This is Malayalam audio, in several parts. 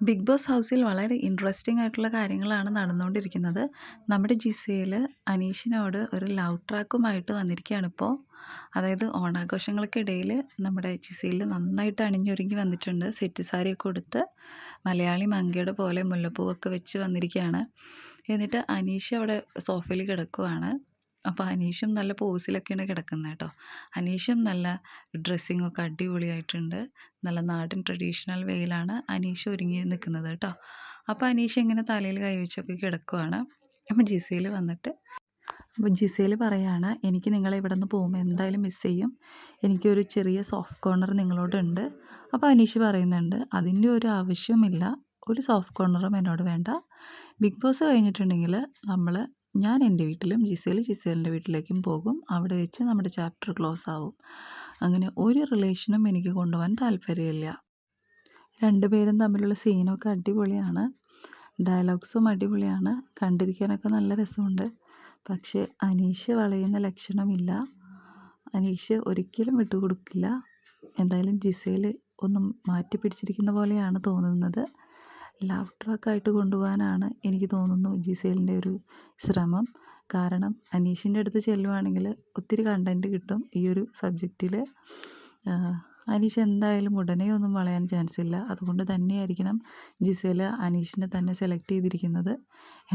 ബിഗ് ബോസ് ഹൗസിൽ വളരെ ഇൻട്രസ്റ്റിംഗ് ആയിട്ടുള്ള കാര്യങ്ങളാണ് നടന്നുകൊണ്ടിരിക്കുന്നത്. നമ്മുടെ ജിസയിൽ അനീഷിനോട് ഒരു ലവ് ട്രാക്കുമായിട്ട് വന്നിരിക്കുകയാണിപ്പോൾ അതായത് ഓണാഘോഷങ്ങൾക്കിടയിൽ നമ്മുടെ ജിസയിൽ നന്നായിട്ട് അണിഞ്ഞൊരുങ്ങി വന്നിട്ടുണ്ട്. സെറ്റ് സാരിയൊക്കെ കൊടുത്ത് മലയാളി മങ്കയുടെ പോലെ മുല്ലപ്പൂവൊക്കെ വെച്ച് വന്നിരിക്കുകയാണ്. എന്നിട്ട് അനീഷ് അവിടെ സോഫയിൽ കിടക്കുവാണ്. അപ്പോൾ അനീഷും നല്ല പോസിലൊക്കെയാണ് കിടക്കുന്നത് കേട്ടോ. അനീഷും നല്ല ഡ്രസ്സിങ്ങൊക്കെ അടിപൊളിയായിട്ടുണ്ട്. നല്ല നാടൻ ട്രഡീഷണൽ വേയിലാണ് അനീഷ് ഒരുങ്ങി നിൽക്കുന്നത് കേട്ടോ. അപ്പോൾ അനീഷ് ഇങ്ങനെ തലയിൽ കൈവച്ചൊക്കെ കിടക്കുവാണ്. അപ്പോൾ ജിസയിൽ വന്നിട്ട് അപ്പോൾ ജിസയിൽ പറയുകയാണ് എനിക്ക് നിങ്ങളെ ഇവിടെ നിന്ന് പോകുമ്പോൾ എന്തായാലും മിസ് ചെയ്യും. എനിക്കൊരു ചെറിയ സോഫ്റ്റ് കോർണർ നിങ്ങളോടുണ്ട് അപ്പോൾ അനീഷ് പറയുന്നുണ്ട് അതിന്റെ ഒരു ആവശ്യമില്ല. ഒരു സോഫ്റ്റ് കോർണറും എന്നോട് വേണ്ട. ബിഗ് ബോസ് കഴിഞ്ഞിട്ടുണ്ടെങ്കിൽ നമ്മൾ ഞാൻ എന്റെ വീട്ടിലും ജിസേൽ ജിസേലിന്റെ വീട്ടിലേക്കും പോകും. അവിടെ വെച്ച് നമ്മുടെ ചാപ്റ്റർ ക്ലോസ് ആവും അങ്ങനെ ഒരു റിലേഷനും എനിക്ക് കൊണ്ടുപോകാൻ താല്പര്യമില്ല. രണ്ടുപേരും തമ്മിലുള്ള സീനൊക്കെ അടിപൊളിയാണ്. ഡയലോഗ്സും അടിപൊളിയാണ്. കണ്ടിരിക്കാനൊക്കെ നല്ല രസമുണ്ട്. പക്ഷേ അനീഷ് വളയുന്ന ലക്ഷണമില്ല. അനീഷ് ഒരിക്കലും വിട്ടുകൊടുക്കില്ല. എന്തായാലും ജിസേൽ ഒന്നും മാറ്റി പിടിച്ചിരിക്കുന്ന പോലെയാണ് തോന്നുന്നത്. ലവ് ട്രാക്കായിട്ട് കൊണ്ടുപോകാനാണ് എനിക്ക് തോന്നുന്നു ജിസേലിന്റെ ഒരു ശ്രമം. കാരണം അനീഷിന്റെ അടുത്ത് ചെല്ലുവാണെങ്കിൽ ഒത്തിരി കണ്ടന്റ് കിട്ടും ഈ ഒരു സബ്ജക്റ്റിൽ അനീഷ് എന്തായാലും ഉടനെ ഒന്നും വളയാൻ ചാൻസ് ഇല്ല. അതുകൊണ്ട് തന്നെയായിരിക്കണം ജിസേൽ അനീഷിനെ തന്നെ സെലക്ട് ചെയ്തിരിക്കുന്നത്.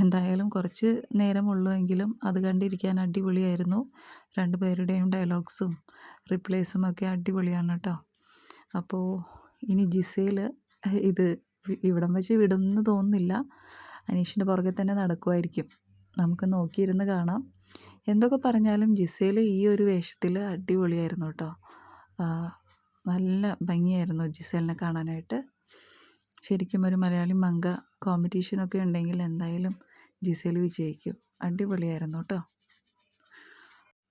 എന്തായാലും കുറച്ച് നേരമുള്ളൂ എങ്കിലും അത് കണ്ടിരിക്കാൻ അടിപൊളിയായിരുന്നു. രണ്ട് പേരുടെയും ഡയലോഗ്സും റിപ്ലേസും ഒക്കെ അടിപൊളിയാണ് കേട്ടോ. അപ്പോൾ ഇനി ജിസേൽ ഇത് ഇവിടം വെച്ച് വിടുമെന്ന് തോന്നുന്നില്ല. അനീഷിന്റെ പുറകെ തന്നെ നടക്കുമായിരിക്കും നമുക്ക് നോക്കിയിരുന്ന് കാണാം. എന്തൊക്കെ പറഞ്ഞാലും ജിസേൽ ഈ ഒരു വേഷത്തിൽ അടിപൊളിയായിരുന്നു കേട്ടോ. നല്ല ഭംഗിയായിരുന്നു ജിസേലിനെ കാണാനായിട്ട്. ശരിക്കും ഒരു മലയാളി മങ്ക കോമ്പറ്റീഷനൊക്കെ ഉണ്ടെങ്കിൽ എന്തായാലും ജിസേൽ വിജയിക്കും. അടിപൊളിയായിരുന്നു കേട്ടോ.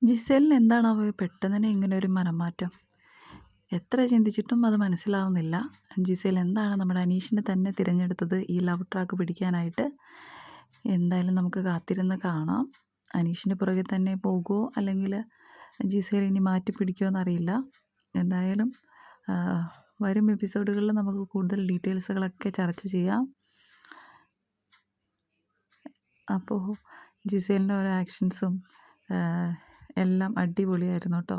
ജിസേലിന് എന്താണാവോ പെട്ടെന്ന് തന്നെ ഇങ്ങനെ ഒരു മനംമാറ്റം? എത്ര ചിന്തിച്ചിട്ടും അത് മനസ്സിലാവുന്നില്ല. ജിസേൽ എന്താണ് നമ്മുടെ അനീഷിനെ തന്നെ തിരഞ്ഞെടുത്തത് ഈ ലവ് ട്രാക്ക് പിടിക്കാനായിട്ട്? എന്തായാലും നമുക്ക് കാത്തിരുന്ന് കാണാം. അനീഷിന്റെ പുറകെ തന്നെ പോകുമോ അല്ലെങ്കിൽ ജിസേൽ ഇനി മാറ്റി പിടിക്കുമോ എന്നറിയില്ല. എന്തായാലും വരും എപ്പിസോഡുകളിൽ നമുക്ക് കൂടുതൽ ഡീറ്റെയിൽസുകളൊക്കെ ചർച്ച ചെയ്യാം. അപ്പോൾ ജിസേലിന്റെ ഓരോ ആക്ഷൻസും എല്ലാം അടിപൊളിയായിരുന്നു കേട്ടോ.